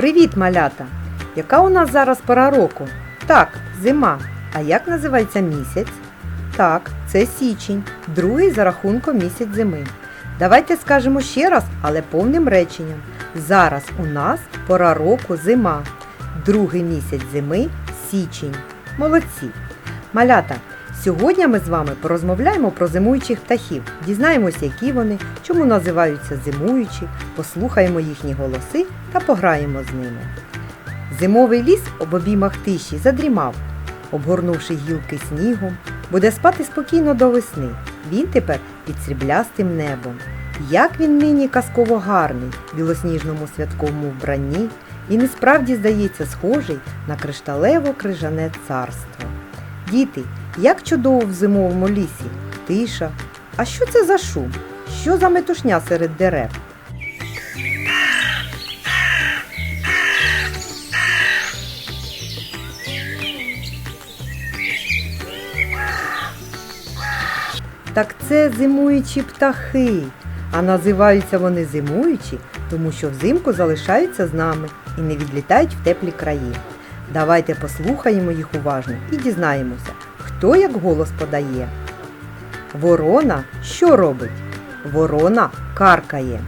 Привіт, малята! Яка у нас зараз пора року? Так, зима. А як називається місяць? Так, це січень, другий за рахунком місяць зими. Давайте скажемо ще раз, але повним реченням. Зараз у нас пора року зима. Другий місяць зими січень. Молодці! Малята! Сьогодні ми з вами порозмовляємо про зимуючих птахів, дізнаємося, які вони, чому називаються зимуючі, послухаємо їхні голоси та пограємо з ними. Зимовий ліс об обіймах тиші задрімав, обгорнувши гілки снігом, буде спати спокійно до весни. Він тепер під сріблястим небом. Як він нині казково гарний в білосніжному святковому вбранні, і справді здається схожий на кришталево-крижане царство. Діти, як чудово в зимовому лісі, тиша. А що це за шум? Що за метушня серед дерев? Так це зимуючі птахи. А називаються вони зимуючі, тому що взимку залишаються з нами і не відлітають в теплі краї. Давайте послухаємо їх уважно і дізнаємося, хто як голос подає. Ворона що робить? Ворона каркає.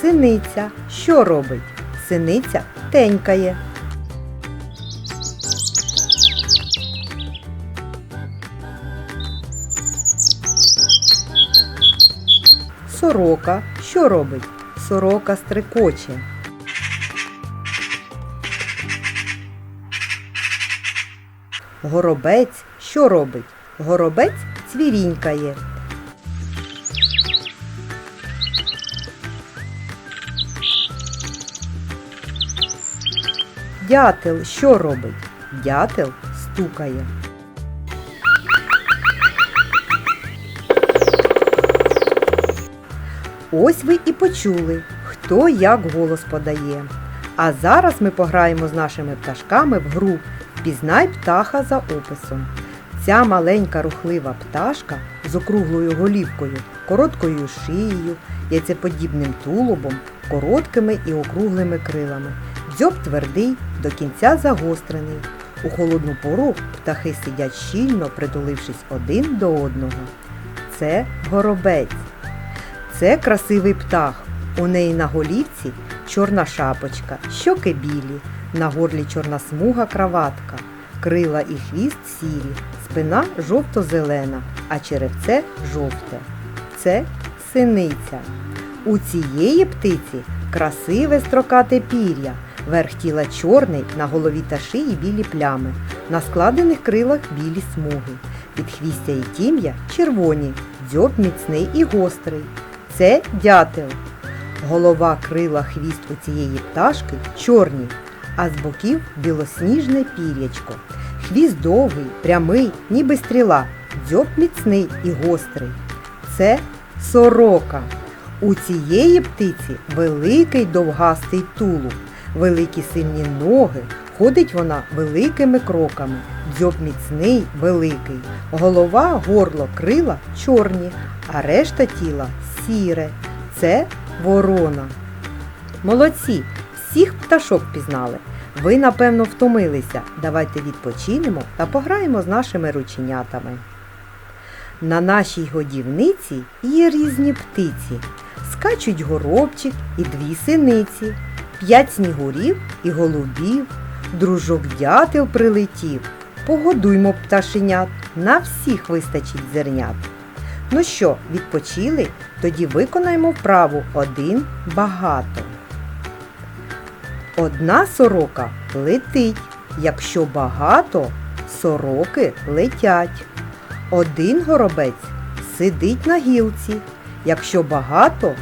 Синиця що робить? Синиця тенькає. Сорока що робить? Сорока стрикоче. Горобець що робить? Горобець цвірінькає. Дятел що робить? Дятел стукає. Ось ви і почули, хто як голос подає. А зараз ми пограємо з нашими пташками в гру Впізнай птаха за описом. Ця маленька рухлива пташка з округлою голівкою, короткою шиєю, яйцеподібним тулубом, короткими і округлими крилами. Дзьоб твердий, до кінця загострений. У холодну пору птахи сидять щільно, притулившись один до одного. Це горобець. Це красивий птах. У неї на голівці чорна шапочка, щоки білі, на горлі чорна смуга краватка, крила і хвіст сірі, спина жовто-зелена, а черевце жовте. Це синиця. У цієї птиці красиве строкате пір'я, верх тіла чорний, на голові та шиї білі плями, на складених крилах білі смуги, підхвістя і тім'я червоні, дзьоб міцний і гострий. Це дятел. Голова, крила, хвіст у цієї пташки чорні, а з боків білосніжне пір'ячко. Хвіст довгий, прямий, ніби стріла, дзьоб міцний і гострий. Це сорока. У цієї птиці великий довгастий тулуб, великі сильні ноги, ходить вона великими кроками, дзьоб міцний, великий, голова, горло, крила чорні, а решта тіла сіре. Це ворона. Молодці! Всіх пташок пізнали. Ви, напевно, втомилися. Давайте відпочинемо та пограємо з нашими рученятами. На нашій годівниці є різні птиці. Скачуть горобчик і дві синиці, п'ять снігурів і голубів, дружок дятел прилетів. Погодуймо пташенят, на всіх вистачить зернят. Ну що, відпочили? Тоді виконаємо вправу один багато. Одна сорока летить, якщо багато, сороки летять. Один горобець сидить на гілці, якщо багато,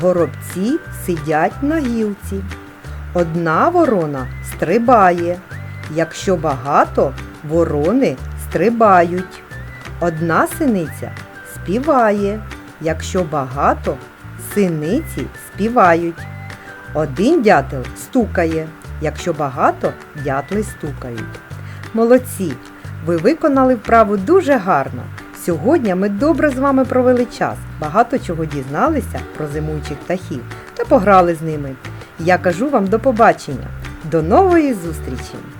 горобці сидять на гілці. Одна ворона стрибає, якщо багато, ворони стрибають. Одна синиця співає, якщо багато, синиці співають. Один дятел стукає, якщо багато, дятли стукають. Молодці! Ви виконали вправу дуже гарно. Сьогодні ми добре з вами провели час, багато чого дізналися про зимуючих птахів та пограли з ними. Я кажу вам до побачення. До нової зустрічі!